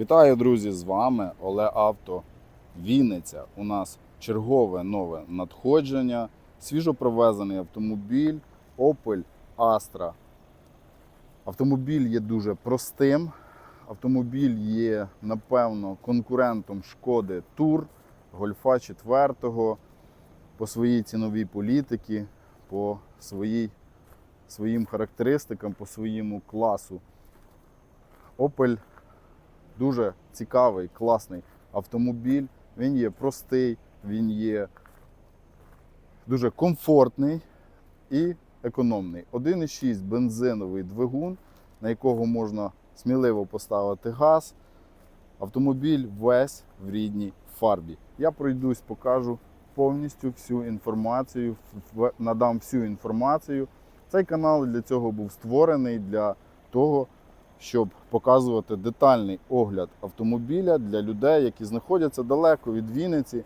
Вітаю, друзі! З вами Оле Авто Вінниця. У нас чергове нове надходження. Свіжопривезений автомобіль Opel Astra. Автомобіль є дуже простим. Автомобіль є, напевно, конкурентом шкоди Тур, Гольфа 4 по своїй ціновій політиці, по своїй, своїм характеристикам, по своєму класу. Opel дуже цікавий, класний автомобіль. Він є простий, він є дуже комфортний і економний. 1,6 бензиновий двигун, на якого можна сміливо поставити газ. Автомобіль весь в рідній фарбі. Я пройдусь, покажу повністю всю інформацію, надам всю інформацію. Цей канал для цього був створений для того, щоб показувати детальний огляд автомобіля для людей, які знаходяться далеко від Вінниці,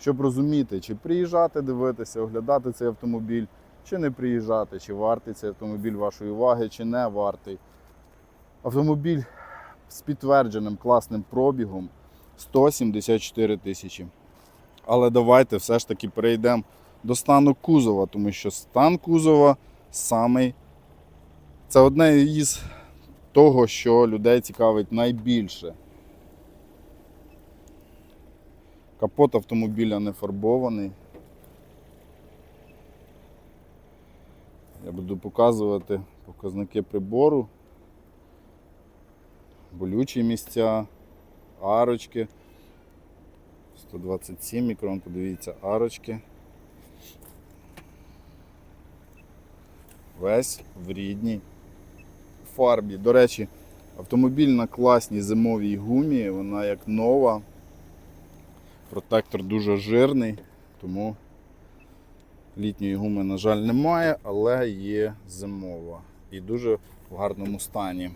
щоб розуміти, чи приїжджати дивитися, оглядати цей автомобіль, чи не приїжджати, чи вартий цей автомобіль вашої уваги, чи не вартий. Автомобіль з підтвердженим класним пробігом 174 тисячі. Але давайте все ж таки перейдемо до стану кузова, тому що стан кузова самий. Це одне із того, що людей цікавить найбільше. Капот автомобіля не фарбований. Я буду показувати показники прибору, болючі місця, арочки. 127 мікрон, подивіться, арочки. Весь в рідній фарбі. До речі, автомобіль на класній зимовій гумі, вона як нова. Протектор дуже жирний, тому літньої гуми, на жаль, немає, але є зимова і дуже в гарному стані.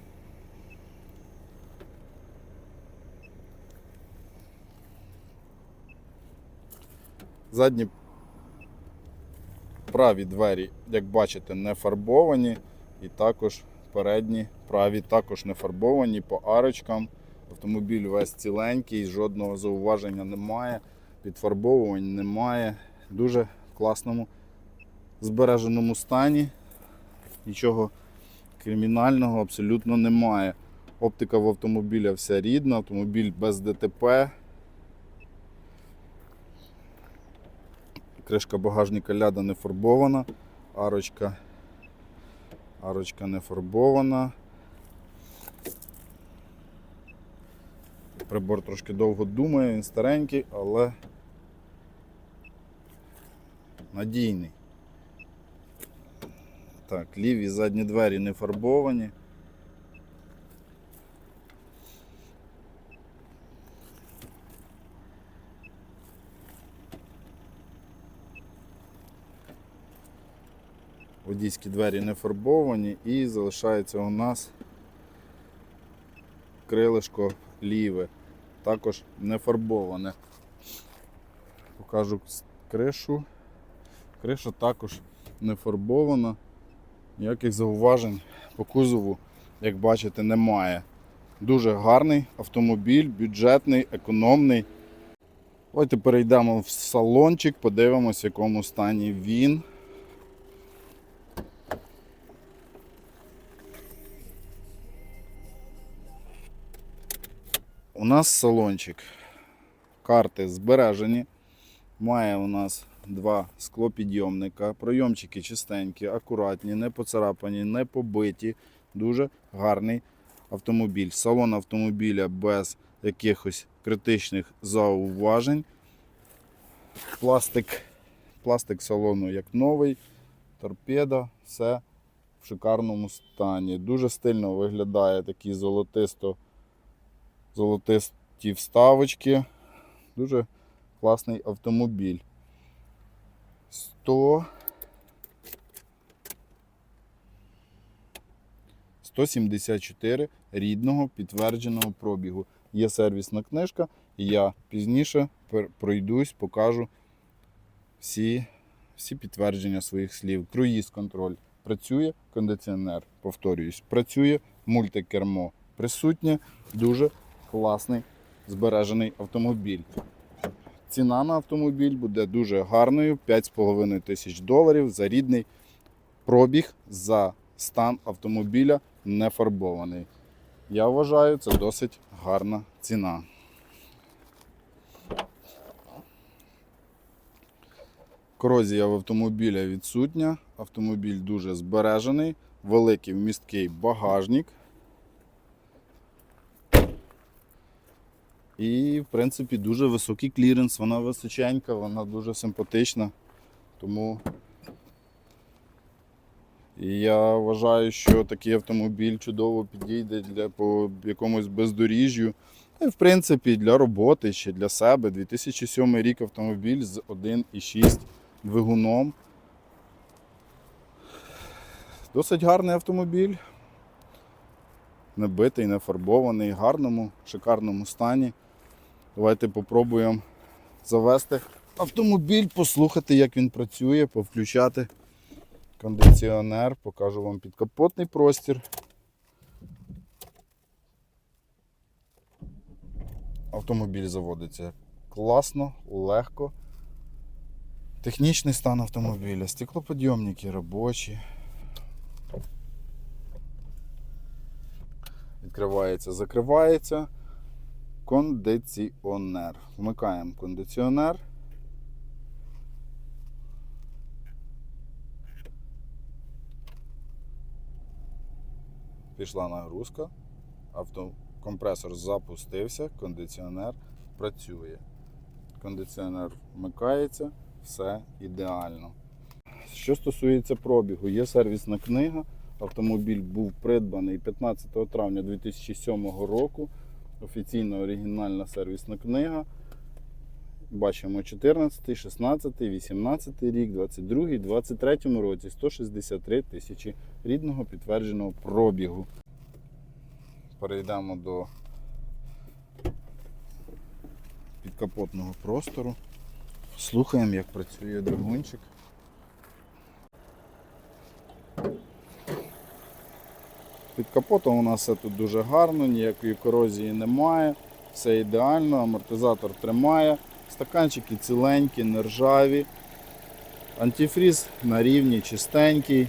Задні праві двері, як бачите, не фарбовані, і також передні праві також не фарбовані по арочкам. Автомобіль весь ціленький, жодного зауваження немає, підфарбовувань немає. Дуже в класному збереженому стані. Нічого кримінального абсолютно немає. Оптика в автомобіля вся рідна, автомобіль без ДТП. Кришка багажника ляда не фарбована, арочка, арочка не фарбована. Прибор трошки довго думає, він старенький, але надійний. Так, ліві задні двері не фарбовані. Водійські двері не фарбовані і залишається у нас крилишко ліве, також не фарбоване. Покажу кришу. Криша також не фарбована. Ніяких зауважень по кузову, як бачите, немає. Дуже гарний автомобіль, бюджетний, економний. Давайте перейдемо в салончик, подивимось, в якому стані він. У нас салончик. Карти збережені. Має у нас два склопідйомника. Пройомчики чистенькі, акуратні, не поцарапані, не побиті. Дуже гарний автомобіль. Салон автомобіля без якихось критичних зауважень. Пластик, пластик салону як новий, торпеда, все в шикарному стані. Дуже стильно виглядає такий золотисто золотисті вставочки. Дуже класний автомобіль. 100 174 рідного підтвердженого пробігу. Є сервісна книжка, і я пізніше пройдусь, покажу всі, всі підтвердження своїх слів. Круїз контроль працює, кондиціонер, повторююсь, працює, мультикермо присутнє, дуже класний збережений автомобіль. Ціна на автомобіль буде дуже гарною 5,5 тисяч доларів за рідний пробіг за стан автомобіля не фарбований. Я вважаю, це досить гарна ціна. Корозія в автомобіля відсутня. Автомобіль дуже збережений, великий вмісткий багажник. І, в принципі, дуже високий кліренс. Вона височенька, вона дуже симпатична. Тому і я вважаю, що такий автомобіль чудово підійде для по якомусь бездоріжжю. І, в принципі, для роботи чи для себе. 2007 рік автомобіль з 1,6 двигуном. Досить гарний автомобіль. Не битий, не фарбований, в гарному, шикарному стані. Давайте попробуємо завести автомобіль, послухати, як він працює, повключати кондиціонер, покажу вам підкапотний простір. Автомобіль заводиться класно, легко. Технічний стан автомобіля, стеклоподйомники робочі. Відкривається, закривається. Кондиціонер. Вмикаємо кондиціонер. Пішла нагрузка. Авто... Компресор запустився, кондиціонер працює. Кондиціонер вмикається, все ідеально. Що стосується пробігу, є сервісна книга. Автомобіль був придбаний 15 травня 2007 року. Офіційна оригінальна сервісна книга. Бачимо 14, 16, 18 рік, 22, 23 році 163 тисячі рідного підтвердженого пробігу. Перейдемо до підкапотного простору. Слухаємо, як працює двигунчик. Під капотом у нас все тут дуже гарно, ніякої корозії немає, все ідеально, амортизатор тримає, стаканчики ціленькі, нержаві, антифріз на рівні, чистенький.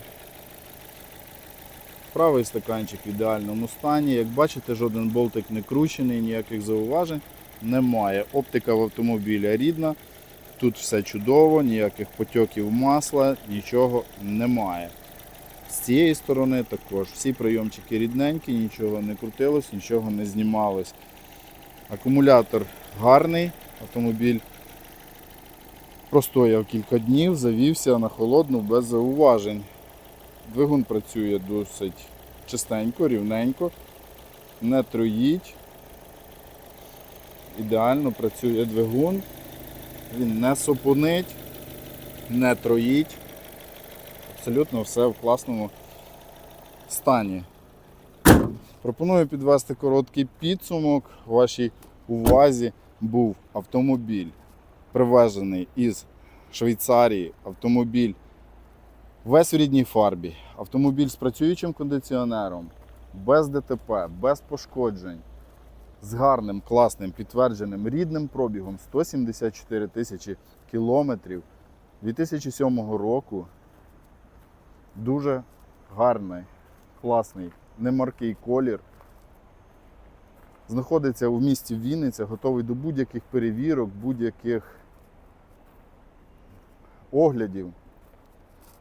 Правий стаканчик в ідеальному стані. Як бачите, жоден болтик не кручений, ніяких зауважень немає. Оптика в автомобіля рідна, тут все чудово, ніяких потьоків масла, нічого немає. З цієї сторони також всі прийомчики рідненькі, нічого не крутилось, нічого не знімалось. Акумулятор гарний, автомобіль простояв кілька днів, завівся на холодну без зауважень. Двигун працює досить чистенько, рівненько, не троїть. Ідеально працює двигун, він не сопонить, не троїть абсолютно все в класному стані. Пропоную підвести короткий підсумок. В вашій увазі був автомобіль, привезений із Швейцарії, автомобіль весь в рідній фарбі, автомобіль з працюючим кондиціонером, без ДТП, без пошкоджень, з гарним, класним, підтвердженим рідним пробігом 174 тисячі кілометрів 2007 року. Дуже гарний, класний, немаркий колір. Знаходиться у місті Вінниця, готовий до будь-яких перевірок, будь-яких оглядів.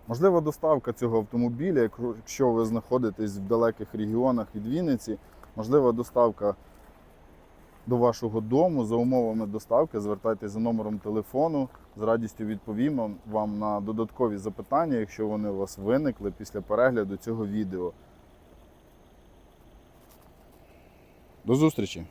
Можлива доставка цього автомобіля, якщо ви знаходитесь в далеких регіонах від Вінниці, можлива доставка до вашого дому за умовами доставки. Звертайтеся за номером телефону. З радістю відповімо вам на додаткові запитання, якщо вони у вас виникли після перегляду цього відео. До зустрічі!